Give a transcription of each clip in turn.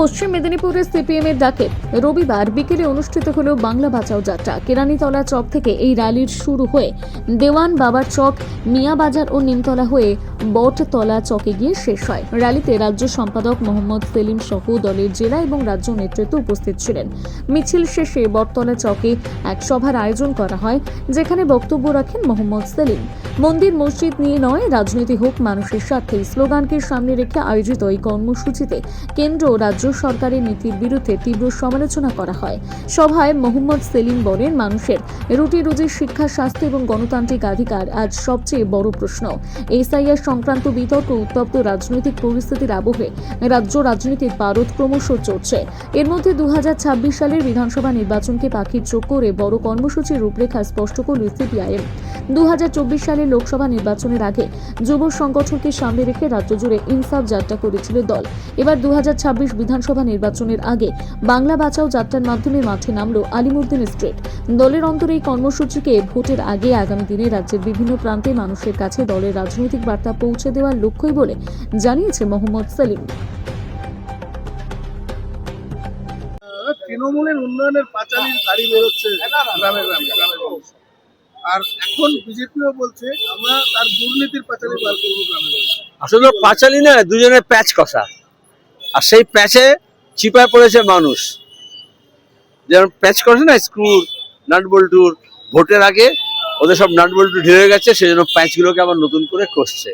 পশ্চিম মেদিনীপুরের সিপিএম এর ডাকে রবিবার বিকেলে অনুষ্ঠিত হল বাংলা বাঁচাও যাত্রা। কেরানীতলা চক থেকে এই র্যালির শুরু হয়ে দেওয়ান বাবার চক, মিয়া বাজার ও নিমতলা হয়ে বটতলা চকে গিয়ে শেষ হয়। র্যালিতে রাজ্য সম্পাদক মোহাম্মদ সেলিম সহ দলের জেলা এবং রাজ্য নেতৃত্ব উপস্থিত ছিলেন। মিছিল শেষে বটতলা চকে এক সভার আয়োজন করা হয়, যেখানে বক্তব্য রাখেন মোহাম্মদ সেলিম। মন্দির, মসজিদ নিয়ে নয়, রাজনীতি হোক, মানুষের স্বার্থে। স্লোগানকে সামনে রেখে আয়োজিত এই কর্মসূচিতে কেন্দ্র ও রাজ্য সরকারের নীতির বিরুদ্ধে তীব্র সমালোচনা করা হয়। সভায় মোহাম্মদ সেলিম বলেন, মানুষের রুটি রুজির শিক্ষা, স্বাস্থ্য এবং গণতান্ত্রিক অধিকার আজ সবচেয়ে বড় প্রশ্ন। এসআইআর সংক্রান্ত বিতর্ক উত্তপ্ত রাজনৈতিক পরিস্থিতির আবহে রাজ্য রাজনীতির পারদ ক্রমশ চড়ছে। এর মধ্যে দু হাজার ছাব্বিশ সালের বিধানসভা নির্বাচনকে পাখির চোখ করে বড় কর্মসূচির রূপরেখা স্পষ্ট করল সিপিআইএম। দু সালের লোকসভা নির্বাচনের আগে যুব সংগঠনকে সামনে রেখে রাজ্য জুড়ে ইনসাফ যাত্রা করেছিল দল। এবার দু বিধানসভা নির্বাচনের আগে বাংলা বাঁচাও যাত্রার মাধ্যমে মাঠে নামল আলিমুদ্দিন স্ট্রিট। দলের অন্তরে এই কর্মসূচিকে ভোটের আগে আগামী দিনে রাজ্যের বিভিন্ন প্রান্তে মানুষের কাছে দলের রাজনৈতিক বার্তা পৌঁছে দেওয়ার লক্ষ্যই বলে জানিয়েছে মোহাম্মদ সেলিম। তৃণমূলের উন্নয়নের পাঁচালির গাড়ি বেরোচ্ছে গ্রামে গ্রামে গ্রামে। আর এখন বিজেপিও বলছে, আমরা তার দুর্নীতির পাঁচালি বার করব। আসলে পাঁচালি না, দুজনের প্যাচ কষা আর সেই প্যাচে চিপায় পড়েছে মানুষ। যেমন প্যাচ করেছে না, স্ক্রুর, নাট বল্টুর, ভোটের আগে, ওদের সব নাটবল্টু ঢেলে গেছে, সেজন্য প্যাচগুলোকে আবার নতুন করে কষছে।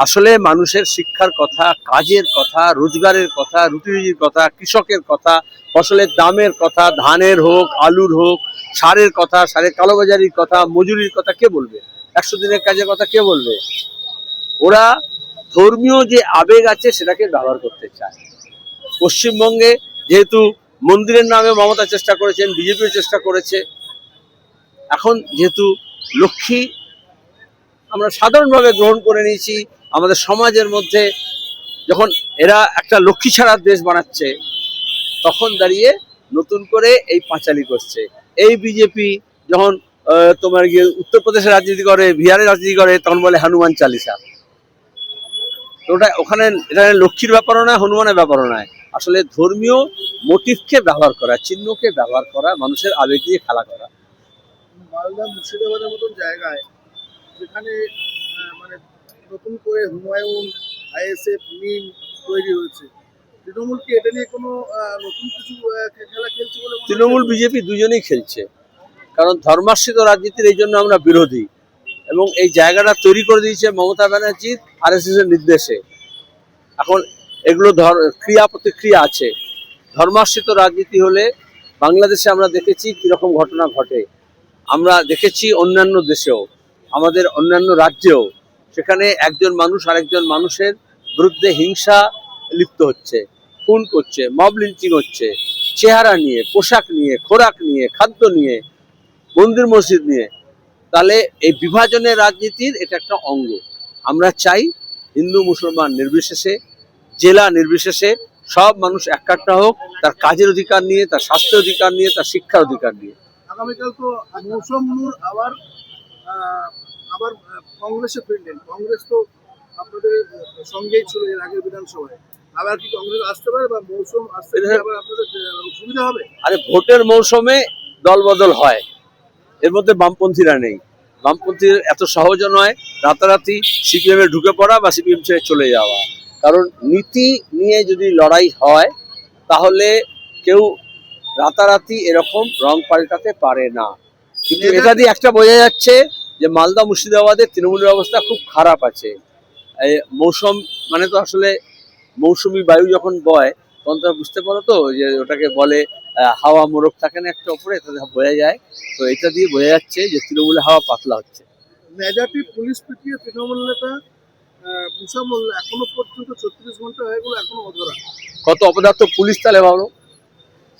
আসলে মানুষের শিক্ষার কথা, কাজের কথা, রোজগারের কথা রুটি রুজির কথা, কৃষকের কথা, ফসলের দামের কথা, ধানের হোক, আলুর হোক, সারের কথা, সারের কালোবাজারির কথা, মজুরির কথা কে বলবে? একশো দিনের কাজের কথা কে বলবে? ওরা ধর্মীয় যে আবেগ আছে সেটাকে ব্যবহার করতে চায়। পশ্চিমবঙ্গে যেহেতু মন্দিরের নামে মমতা চেষ্টা করেছেন বিজেপিও চেষ্টা করেছে, এখন যেহেতু লক্ষ্মী আমরা সাধারণভাবে গ্রহণ করে নিয়েছি আমাদের সমাজের মধ্যে যখন এরা একটা লক্ষ্মী ছাড়ার দেশ বানাচ্ছে, তখন দাঁড়িয়ে নতুন করে এই পাঁচালি করছে। এই বিজেপি যখন তোমার গিয়ে উত্তরপ্রদেশে রাজনীতি করে বিহারে রাজনীতি করে, তখন বলে হনুমান চালিসা। ওটা ওখানে, এটা লক্ষ্মীর ব্যাপারও নয়, হনুমানের ব্যাপারও নয়। আসলে ধর্মীয় মোটিভকে ব্যবহার করা, চিহ্নকে ব্যবহার করা, মানুষের আবেগ দিয়ে খেলা করা। মালদা মুর্শিদাবাদের মতন জায়গায় যেখানে মানে নতুন করে হুমায়ুন আইএসএফ মিম তৈরি হয়েছে। তৃণমূল কি এটা নিয়ে কোনো নতুন কিছু খেলা খেলছে বলে তৃণমূল বিজেপি দুজনেই খেলছে। কারণ ধর্মাশ্রিত রাজনীতির এই জন্য আমরা বিরোধী। এবং এই জায়গাটা তৈরি করে দিয়েছে মমতা ব্যানার্জি আর এস এর নির্দেশে। এখন এগুলো ধর ক্রিয়া প্রতিক্রিয়া আছে। ধর্মাশ্রিত রাজনীতি হলে বাংলাদেশে আমরা দেখেছি কীরকম ঘটনা ঘটে। আমরা দেখেছি অন্যান্য দেশেও আমাদের অন্যান্য রাজ্যেও। সেখানে একজন মানুষ আরেকজন মানুষের বিরুদ্ধে হিংসা লিপ্ত হচ্ছে, খুন করছে মব লিঞ্চিং হচ্ছে, চেহারা নিয়ে, পোশাক নিয়ে, খোরাক নিয়ে, খাদ্য নিয়ে, মন্দির মসজিদ নিয়ে। তাহলে এই বিভাজনের রাজনীতির এটা একটা অঙ্গ। আমরা চাই হিন্দু, মুসলমান নির্বিশেষে, জেলা নির্বিশেষে সব মানুষ একাট্টা হোক, তার কাজের অধিকার নিয়ে, তার স্বাস্থ্যের অধিকার নিয়ে, তার শিক্ষার অধিকার নিয়ে। আগামীকাল তো মৌসুম নূর আবার আবার কংগ্রেসে ফিরলেন কংগ্রেস তো আপনাদের সঙ্গেই ছিল এর আগের বিধানসভায়। আবার কি কংগ্রেস আসতে পারে বা মৌসুম আসতে আবার আপনাদের সুবিধা হবে? আরে ভোটের মৌসুমে দলবদল হয়। এর মধ্যে বামপন্থীরা নেই। বামপন্থীর এত সহজও নয় রাতারাতি সিপিএম এ ঢুকে পড়া বা সিপিএম ছেড়ে চলে যাওয়া। কারণ নীতি নিয়ে যদি লড়াই হয় তাহলে কেউ রাতারাতি এরকম রং পাল্টাতে পারে না। কিন্তু এটা দিয়ে একটা বোঝা যাচ্ছে যে মালদা মুর্শিদাবাদের তৃণমূলের অবস্থা খুব খারাপ আছে। মৌসুম মানে তো আসলে মৌসুমি বায়ু যখন বয় তখন তো বুঝতে পারো তো যে ওটাকে বলে হাওয়া মোরগ থাকে না একটা ওপরে এটা বোঝা যায়। তো এটা দিয়ে বোঝা যাচ্ছে যে তৃণমূলে হাওয়া পাতলা হচ্ছে। মেজাটি পুলিশ পিটিয়ে তৃণমূল নেতা এখনও পর্যন্ত ছত্রিশ ঘণ্টা হয়ে গেল এখনও অধরা। কত অপদার্থ পুলিশ তাহলে ভাবো।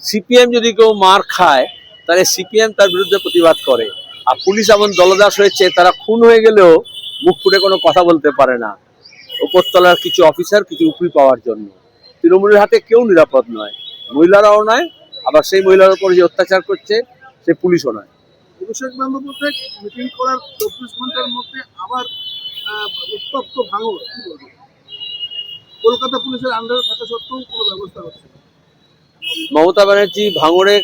সিপিএম যদি কেউ মার খায় তাহলে সিপিএম তার বিরুদ্ধে প্রতিবাদ করে। আর পুলিশ এমন দলদাস হয়েছে তারা খুন হয়ে গেলেও মুখ ফুটে কোনো কথা বলতে পারে না। উপরতলার কিছু অফিসার কিছু উপরি পাওয়ার জন্য। তৃণমূলের হাতে কেউ নিরাপদ নয়। মহিলারাও নয় আবার সেই মহিলার উপর যে অত্যাচার করছে সে পুলিশও নয়। অভিষেক বন্দ্যোপাধ্যায় মিটিং করার চব্বিশ ঘণ্টার মধ্যে আবার উত্তপ্ত ভাঙর কলকাতা পুলিশের আন্ডারে থাকা সত্ত্বেও কোনো ব্যবস্থা হচ্ছে মমতা ব্যানার্জি ভাঙড়ে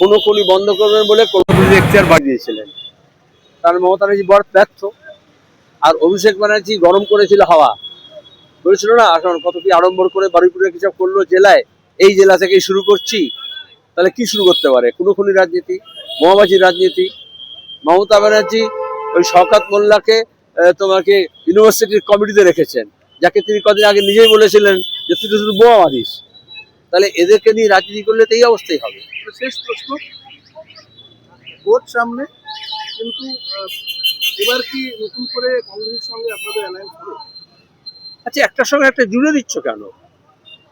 কোনো খুনি বন্ধ করবেন বলে কলকাতা এখতিয়ার বাড়িয়েছিলেন কারণ মমতা ব্যানার্জি বড় ব্যর্থ। আর অভিষেক ব্যানার্জি গরম করেছিল হাওয়া। বলেছিল না এখন কত কি আড়ম্বর করে বারুইপুরে কিছু করল জেলায়? এই জেলা থেকেই শুরু করছি। তাহলে কি শুরু করতে পারে? কোনো খুনি রাজনীতি বোমাবাজির রাজনীতি। মমতা ব্যানার্জি ওই শওকাত মোল্লাকে তোমাকে ইউনিভার্সিটির কমিটিতে রেখেছেন, যাকে তিনি কদিন আগে নিজেই বলেছিলেন যে তুই তো শুধু বোমা মারিস। তাহলে এদেরকে নিয়ে রাজনীতি করলে তো এই অবস্থাই হবে। শেষ প্রশ্ন। ভোট সামনে কিন্তু এবার কি নতুন করে কংগ্রেসের সঙ্গে আপনাদের অ্যালায়েন্স হবে? আচ্ছা একটার সঙ্গে একটা জুড়ে দিচ্ছ কেন?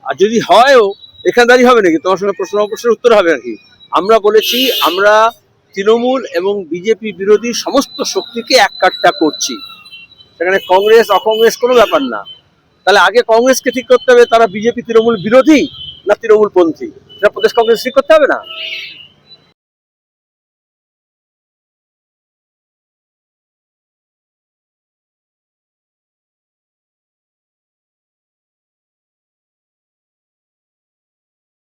আর যদি হয়ও এখানে দাঁড়িয়ে হবে নাকি? তোমার সঙ্গে প্রশ্ন প্রশ্নের উত্তর হবে নাকি? আমরা বলেছি আমরা তৃণমূল এবং বিজেপি বিরোধী সমস্ত শক্তিকে এক কাট্টা করছি। সেখানে কংগ্রেস অকংগ্রেস কোনো ব্যাপার না। তাহলে আগে কংগ্রেসকে ঠিক করতে হবে তারা বিজেপি তৃণমূল বিরোধী? না তৃণমূল পন্থী সেটা প্রদেশ কংগ্রেস ঠিক করতে হবে না?